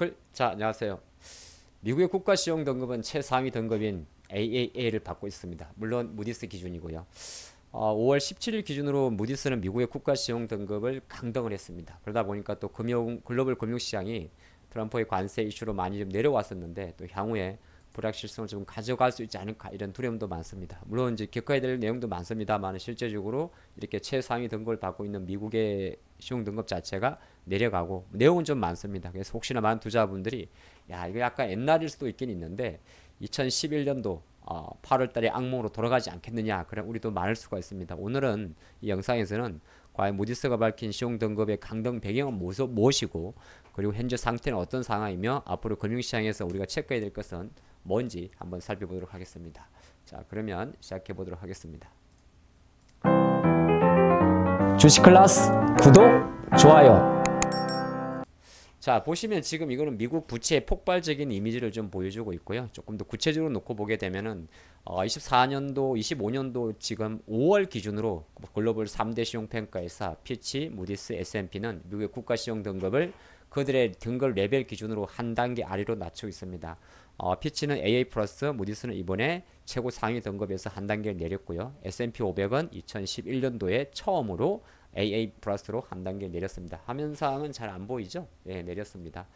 글. 자, 안녕하세요. 미국의 국가 시용 등급은 최상위 등급인 AAA를 받고 있습니다. 물론 무디스 기준이고요. 어, 5월 17일 기준으로 무디스는 미국의 국가 시용 등급을 강등을 했습니다. 그러다 보니까 또 금융 글로벌 금융 시장이 트럼프의 관세 이슈로 많이 좀 내려왔었는데 또 향후에 불확실성을 좀 가져갈 수 있지 않을까 이런 두려움도 많습니다. 물론 이제 겪어야 될 내용도 많습니다만 실제적으로 이렇게 최상위 등급을 받고 있는 미국의 시용 등급 자체가 내려가고 내용은 좀 많습니다. 그래서 혹시나 많은 투자분들이 야 이거 약간 옛날일 수도 있긴 있는데 2011년도 어, 8월달에 악몽으로 돌아가지 않겠느냐 그런 우리도 많을 수가 있습니다. 오늘은 이 영상에서는 과연 무디스가 밝힌 시용 등급의 강등 배경은 무엇- 무엇이고 그리고 현재 상태는 어떤 상황이며 앞으로 금융시장에서 우리가 체크해야 될 것은 뭔지 한번 살펴보도록 하겠습니다. 자 그러면 시작해 보도록 하겠습니다. 주식 클래스 구독 좋아요. 자 보시면 지금 이거는 미국 부채의 폭발적인 이미지를 좀 보여주고 있고요. 조금 더 구체적으로 놓고 보게 되면은 어, 24년도, 25년도 지금 5월 기준으로 글로벌 3대 시용 평가회사 피치, 무디스, S&P는 미국의 국가 시용 등급을 그들의 등급 레벨 기준으로 한 단계 아래로 낮추고 있습니다. 어, 피치는 AA 플러스, 무디스는 이번에 최고 상위 등급에서 한 단계 내렸고요. S&P 500은 2011년도에 처음으로 AA 플러스로 한 단계 내렸습니다. 화면상은 잘 안 보이죠? 예, 내렸습니다.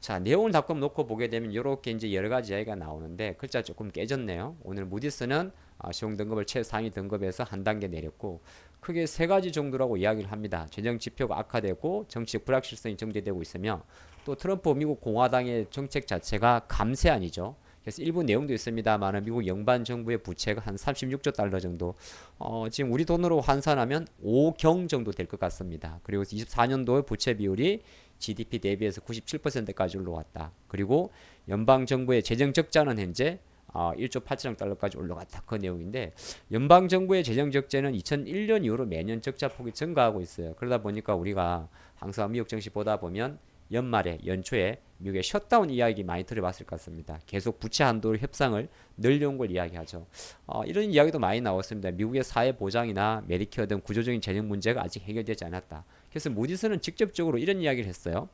자, 내용을 가끔 놓고 보게 되면 이렇게 이제 여러 가지 이야기가 나오는데 글자 조금 깨졌네요. 오늘 무디스는 아, 시용 등급을 최상위 등급에서 한 단계 내렸고 크게 세 가지 정도라고 이야기를 합니다. 재정 지표가 악화되고 정치적 불확실성이 증대되고 있으며 또 트럼프 미국 공화당의 정책 자체가 감세안이죠. 그래서 일부 내용도 있습니다만 미국 연방 정부의 부채가 한 36조 달러 정도 어, 지금 우리 돈으로 환산하면 5경 정도 될 것 같습니다. 그리고 24년도의 부채 비율이 GDP 대비해서 97%까지 올라왔다. 그리고 연방 정부의 재정 적자는 현재 어, 1조 8천억 달러까지 올라갔다. 그 내용인데 연방 정부의 재정 적자는 2001년 이후로 매년 적자 폭이 증가하고 있어요. 그러다 보니까 우리가 항상 미국 정시 보다 보면 연말에 연초에 미국의 셧다운 이야기 많이 들어봤을 것 같습니다. 계속 부채 한도 협상을 늘려온 걸 이야기하죠. 어, 이런 이야기도 많이 나왔습니다. 미국의 사회 보장이나 메디케어 등 구조적인 재정 문제가 아직 해결되지 않았다. 그래서 무디스는 직접적으로 이런 이야기를 했어요.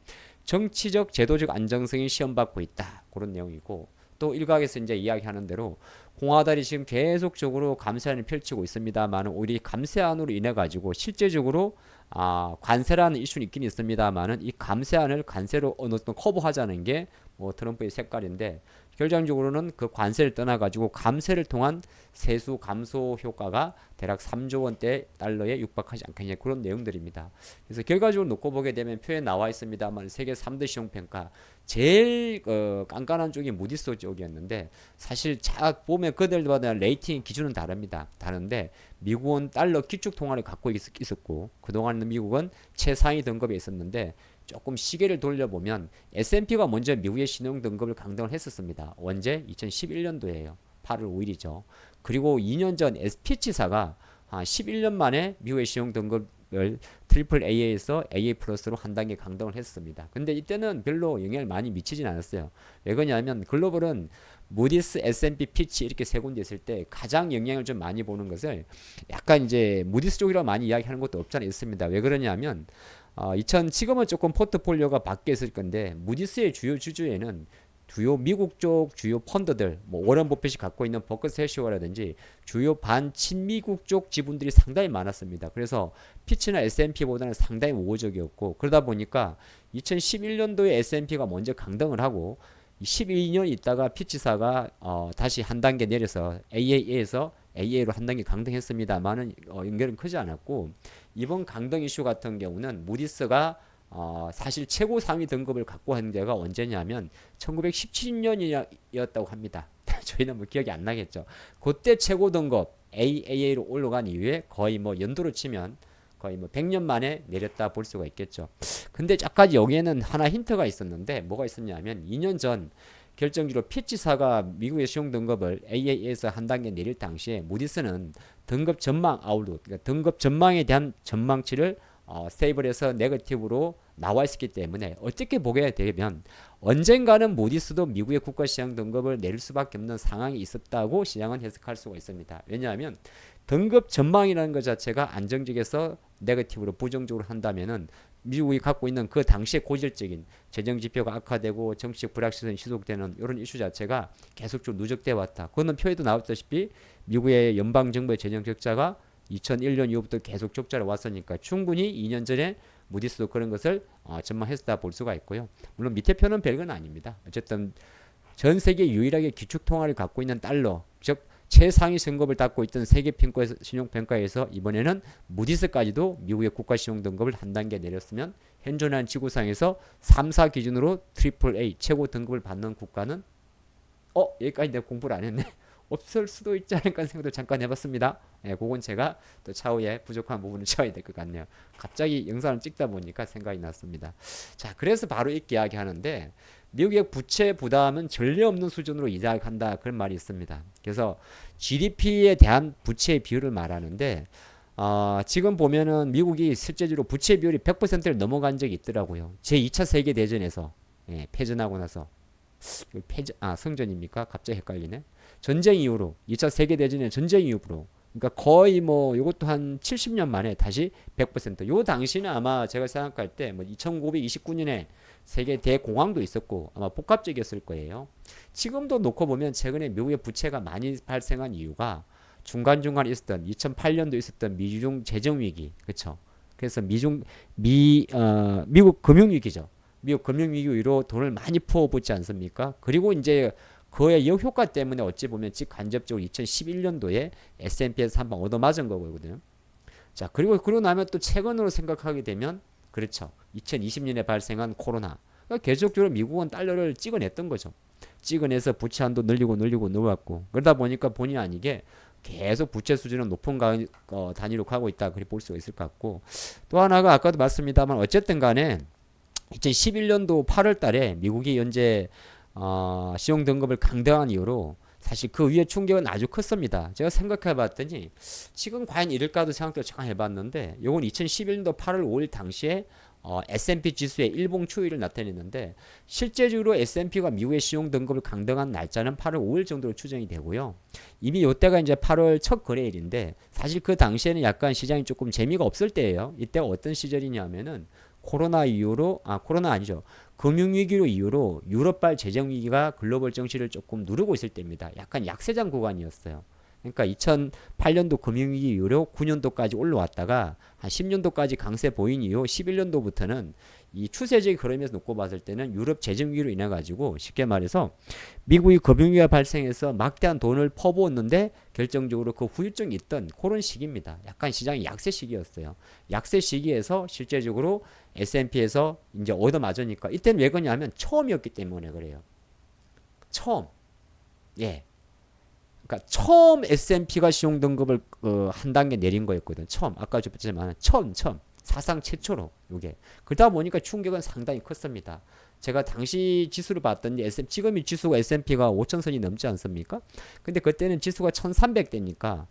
정치적 제도적 안정성이 시험받고 있다. 그런 내용이고 또 일각에서 이제 이야기하는 대로 공화당이 지금 계속적으로 감세안을 펼치고 있습니다만 오히려 이 감세안으로 인해 가지고 실제적으로 아, 관세라는 이슈는 있긴 있습니다만은 이 감세안을 관세로 어느 정도 커버하자는 게 뭐 트럼프의 색깔인데 결정적으로는 그 관세를 떠나 가지고 감세를 통한 세수 감소 효과가 대략 3조 원대 달러에 육박하지 않겠냐 그런 내용들입니다. 그래서 결과적으로 놓고 보게 되면 표에 나와 있습니다만 세계 3대 시용 평가 제일 어, 깐깐한 쪽이 무디스 쪽이었는데 사실 자 보면 그들마다 레이팅 기준은 다릅니다. 다른데 미국은 달러 기축 통화를 갖고 있, 있었고 그동안 미국은 최상위 등급에 있었는데 조금 시계를 돌려보면 S&P가 먼저 미국의 신용 등급을 강등을 했었습니다. 언제? 2011년도에요. 8월 5일이죠. 그리고 2년 전 SP치사가 한 11년 만에 미국의 신용 등급을 트리플 A에서 AA 플러스로 한 단계 강등을 했습니다. 근데 이때는 별로 영향을 많이 미치진 않았어요. 왜 그러냐면 글로벌은 무디스, S&P, 피치 이렇게 세 군데 있을 때 가장 영향을 좀 많이 보는 것을 약간 이제 무디스 쪽이라고 많이 이야기하는 것도 없잖아 있습니다. 왜 그러냐면 어, 2000 지금은 조금 포트폴리오가 바뀌어 있을 건데 무디스의 주요 주주에는 주요 미국 쪽 주요 펀드들 뭐 워런 버핏이 갖고 있는 버크셔시어라든지 주요 반친미국 쪽 지분들이 상당히 많았습니다. 그래서 피치나 S&P보다는 상당히 우호적이었고 그러다 보니까 2011년도에 S&P가 먼저 강등을 하고 12년 있다가 피치사가 어, 다시 한 단계 내려서 AA에서 AA로 한 단계 강등했습니다만은 어, 연결은 크지 않았고 이번 강등 이슈 같은 경우는 무디스가 어, 사실 최고 상위 등급을 갖고 한 데가 언제냐면 1917년이었다고 합니다. 저희는 뭐 기억이 안 나겠죠. 그때 최고 등급 AAA로 올라간 이후에 거의 뭐 연도로 치면 거의 뭐 100년 만에 내렸다 볼 수가 있겠죠. 근데 약간 여기에는 하나 힌트가 있었는데 뭐가 있었냐면 2년 전 결정적으로 피치사가 미국의 시용 등급을 AA에서 한 단계 내릴 당시에 무디스는 등급 전망 아웃룩, 그러니까 등급 전망에 대한 전망치를 어, 스테이블에서 네거티브로 나와 있었기 때문에 어떻게 보게 되면 언젠가는 무디스도 미국의 국가 시장 등급을 내릴 수밖에 없는 상황이 있었다고 시장은 해석할 수가 있습니다. 왜냐하면 등급 전망이라는 것 자체가 안정적에서 네거티브로 부정적으로 한다면은 미국이 갖고 있는 그 당시의 고질적인 재정 지표가 악화되고 정치적 불확실성이 지속되는 이런 이슈 자체가 계속적으로 누적돼 왔다. 그거는 표에도 나왔다시피 미국의 연방 정부의 재정 적자가 2001년 이후부터 계속 적자로 왔으니까 충분히 2년 전에 무디스도 그런 것을 어, 전망했다 볼 수가 있고요. 물론 밑에 표는 별건 아닙니다. 어쨌든 전 세계 유일하게 기축 통화를 갖고 있는 달러, 즉 최상위 등급을 닦고 있던 세계 평가 신용 평가에서 이번에는 무디스까지도 미국의 국가 신용 등급을 한 단계 내렸으면 현존한 지구상에서 3, 4 기준으로 트리플 A 최고 등급을 받는 국가는 어 여기까지 내가 공부를 안 했네. 없을 수도 있지 않을까 생각도 잠깐 해봤습니다. 예, 그건 제가 또 차후에 부족한 부분을 채워야 될 것 같네요. 갑자기 영상을 찍다 보니까 생각이 났습니다. 자, 그래서 바로 이렇게 이야기 하는데 미국의 부채 부담은 전례 없는 수준으로 이자한다 그런 말이 있습니다. 그래서 GDP에 대한 부채 비율을 말하는데 어, 지금 보면은 미국이 실제적으로 부채 비율이 100%를 넘어간 적이 있더라고요. 제 2차 세계 대전에서 예, 패전하고 나서 패전 아 성전입니까? 갑자기 헷갈리네. 전쟁 이후로 2차 세계 대전의 전쟁 이후로 그러니까 거의 뭐 이것도 한 70년 만에 다시 100%요 당시는 아마 제가 생각할 때 뭐 2929년에 세계 대공황도 있었고 아마 복합적이었을 거예요. 지금도 놓고 보면 최근에 미국의 부채가 많이 발생한 이유가 중간중간 있었던 2008년도 있었던 미중 재정 위기 그렇죠. 그래서 미중 미 어, 미국 금융 위기죠. 미국 금융 위기로 돈을 많이 퍼붓지 않습니까? 그리고 이제 그의 역효과 때문에 어찌 보면 직간접적으로 2011년도에 S&P에서 한번 얻어맞은 거거든요. 자 그리고 그러고 나면 또 최근으로 생각하게 되면 그렇죠. 2020년에 발생한 코로나. 그러니까 계속적으로 미국은 달러를 찍어냈던 거죠. 찍어내서 부채 한도 늘리고 늘리고 늘어왔고 그러다 보니까 본의 아니게 계속 부채 수준은 높은 가, 어, 단위로 가고 있다 그렇게 볼 수가 있을 것 같고 또 하나가 아까도 말씀입니다만 어쨌든 간에 2011년도 8월 달에 미국이 현재 어, 시용 등급을 강등한 이후로 사실 그 위에 충격은 아주 컸습니다. 제가 생각해 봤더니 지금 과연 이럴까도 생각도 잠깐 해봤는데 요건 2011년도 8월 5일 당시에 어, S&P 지수의 일봉 추이를 나타냈는데 실제적으로 S&P가 미국의 시용 등급을 강등한 날짜는 8월 5일 정도로 추정이 되고요. 이미 이때가 이제 8월 첫 거래일인데 사실 그 당시에는 약간 시장이 조금 재미가 없을 때예요. 이때가 어떤 시절이냐면은 코로나 이후로 아 코로나 아니죠. 금융위기로 이후로 유럽발 재정위기가 글로벌 정치를 조금 누르고 있을 때입니다. 약간 약세장 구간이었어요. 그러니까 2008년도 금융위기 이후로 9년도까지 올라왔다가 한 10년도까지 강세 보인 이후 11년도부터는 이 추세적인 흐름에서 놓고 봤을 때는 유럽 재정위기로 인해 가지고 쉽게 말해서 미국이 금융위기가 발생해서 막대한 돈을 퍼부었는데 결정적으로 그 후유증이 있던 그런 시기입니다. 약간 시장이 약세 시기였어요. 약세 시기에서 실제적으로 S&P에서 이제 얻어 맞으니까 이때는 왜 그러냐면 처음이었기 때문에 그래요. 처음. 예. 그러니까 처음 S&P가 신용 등급을 어, 한 단계 내린 거였거든. 처음. 아까 줬지만 처음 처음 사상 최초로 요게 그러다 보니까 충격은 상당히 컸습니다. 제가 당시 지수를 봤더니 S 지금 이 지수가 S&P가 5천선이 넘지 않습니까? 근데 그때는 지수가 1,300대니까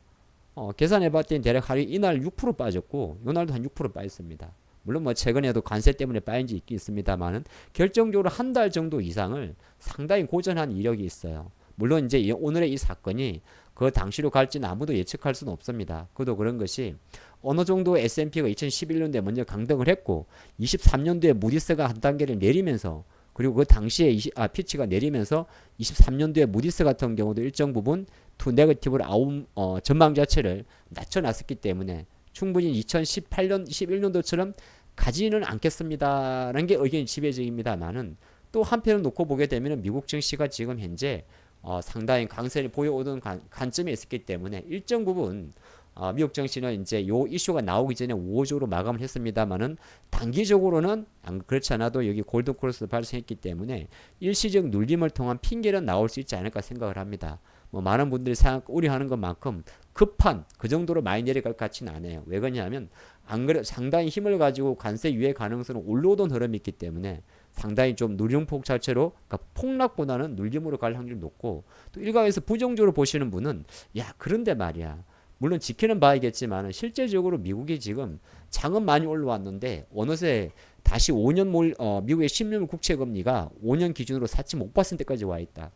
어, 계산해 봤더니 대략 하루 이날 6% 빠졌고 요날도 한 6% 빠졌습니다. 물론 뭐 최근에도 관세 때문에 빠진 지 있긴 있습니다만은 결정적으로 한 달 정도 이상을 상당히 고전한 이력이 있어요. 물론 이제 오늘의 이 사건이 그 당시로 갈지는 아무도 예측할 수는 없습니다. 그도 그런 것이 어느 정도 S&P가 2011년도에 먼저 강등을 했고 23년도에 무디스가 한 단계를 내리면서 그리고 그 당시에 20, 아, 피치가 내리면서 23년도에 무디스 같은 경우도 일정 부분 투 네거티브를 아웃 어, 전망 자체를 낮춰놨었기 때문에 충분히 2018년 11년도처럼 가지는 않겠습니다라는 게 의견이 지배적입니다만은 또 한편을 놓고 보게 되면 미국 증시가 지금 현재 어, 상당히 강세를 보여오던 관, 관점에 있었기 때문에 일정 부분 어, 미국 정치는 이제 요 이슈가 나오기 전에 우호적으로 마감을 했습니다만은 단기적으로는 안 그렇지 않아도 여기 골든 크로스 발생했기 때문에 일시적 눌림을 통한 핑계는 나올 수 있지 않을까 생각을 합니다. 뭐 많은 분들이 생각 우려하는 것만큼 급한 그 정도로 많이 내려갈 것 같지는 않아요. 왜 그러냐면 안 그래 상당히 힘을 가지고 관세 유예 가능성은 올라오던 흐름이 있기 때문에 상당히 좀 누림폭 자체로 그러니까 폭락보다는 눌림으로 갈 확률이 높고 또 일각에서 부정적으로 보시는 분은 야 그런데 말이야 물론 지키는 바이겠지만 실제적으로 미국이 지금 장은 많이 올라왔는데 어느새 다시 5년 몰 어, 미국의 10년 국채 금리가 5년 기준으로 4.5%까지 와 있다.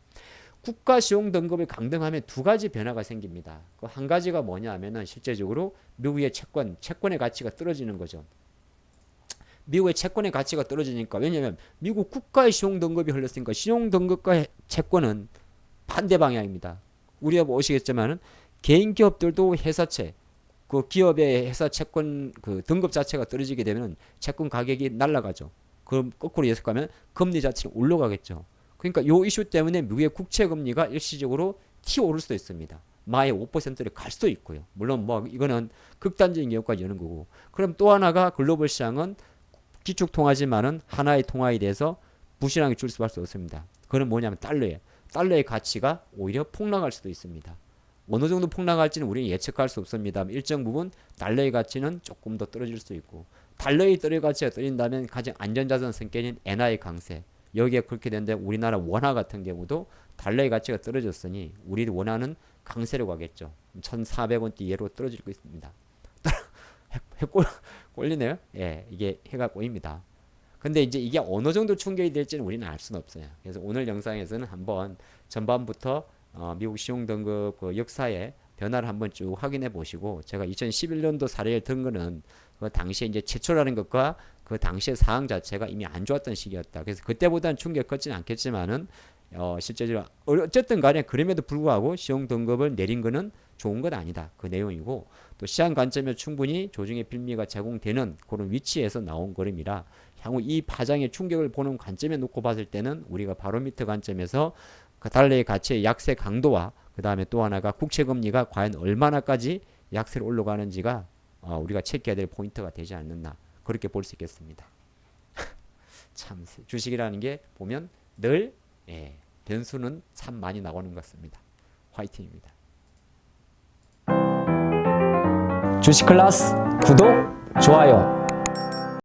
국가 시용 등급이 강등하면 두 가지 변화가 생깁니다. 그 한 가지가 뭐냐 하면은 실제적으로 미국의 채권, 채권의 가치가 떨어지는 거죠. 미국의 채권의 가치가 떨어지니까 왜냐하면 미국 국가의 신용 등급이 흘렀으니까 신용 등급과 채권은 반대 방향입니다. 우리가 보시겠지만은 개인 기업들도 회사채 그 기업의 회사 채권 그 등급 자체가 떨어지게 되면 채권 가격이 날아가죠. 그럼 거꾸로 예측하면 금리 자체는 올라가겠죠. 그러니까 요 이슈 때문에 미국의 국채 금리가 일시적으로 튀어 오를 수도 있습니다. 마의 5%를 갈 수도 있고요. 물론 뭐 이거는 극단적인 경우까지 여는 거고. 그럼 또 하나가 글로벌 시장은 기축 통화지만은 하나의 통화에 대해서 부실하게 줄 수밖에 없습니다. 그건 뭐냐면 달러예요. 달러의 가치가 오히려 폭락할 수도 있습니다. 어느 정도 폭락할지는 우리는 예측할 수 없습니다. 일정 부분 달러의 가치는 조금 더 떨어질 수 있고 달러의 떨어 가치가 떨어진다면 가장 안전자산 성격인 엔화의 강세 여기에 그렇게 되는데 우리나라 원화 같은 경우도 달러의 가치가 떨어졌으니 우리 원화는 강세로 가겠죠. 1,400원대 이하로 떨어질 거 있습니다. 꼴리네요. 예, 이게 해가 꼬입니다. 근데 이제 이게 어느 정도 충격이 될지는 우리는 알 수는 없어요. 그래서 오늘 영상에서는 한번 전반부터 어, 미국 시용 등급 그 역사의 변화를 한번 쭉 확인해 보시고 제가 2011년도 사례를 든 거는 그 당시에 이제 최초라는 것과 그 당시의 상황 자체가 이미 안 좋았던 시기였다. 그래서 그때보다는 충격 컸지는 않겠지만은 어, 실제적으로 어쨌든 간에 그럼에도 불구하고 시용 등급을 내린 거는 좋은 건 아니다. 그 내용이고 또 시장 관점에 충분히 조정의 빌미가 제공되는 그런 위치에서 나온 그림이라 향후 이 파장의 충격을 보는 관점에 놓고 봤을 때는 우리가 바로미터 관점에서 그 달러의 가치의 약세 강도와 그 다음에 또 하나가 국채 금리가 과연 얼마나까지 약세로 올라가는지가 어, 우리가 체크해야 될 포인트가 되지 않는다. 그렇게 볼 수 있겠습니다. 참 주식이라는 게 보면 늘 예, 변수는 참 많이 나오는 것 같습니다. 화이팅입니다. 주식 클래스 구독, 좋아요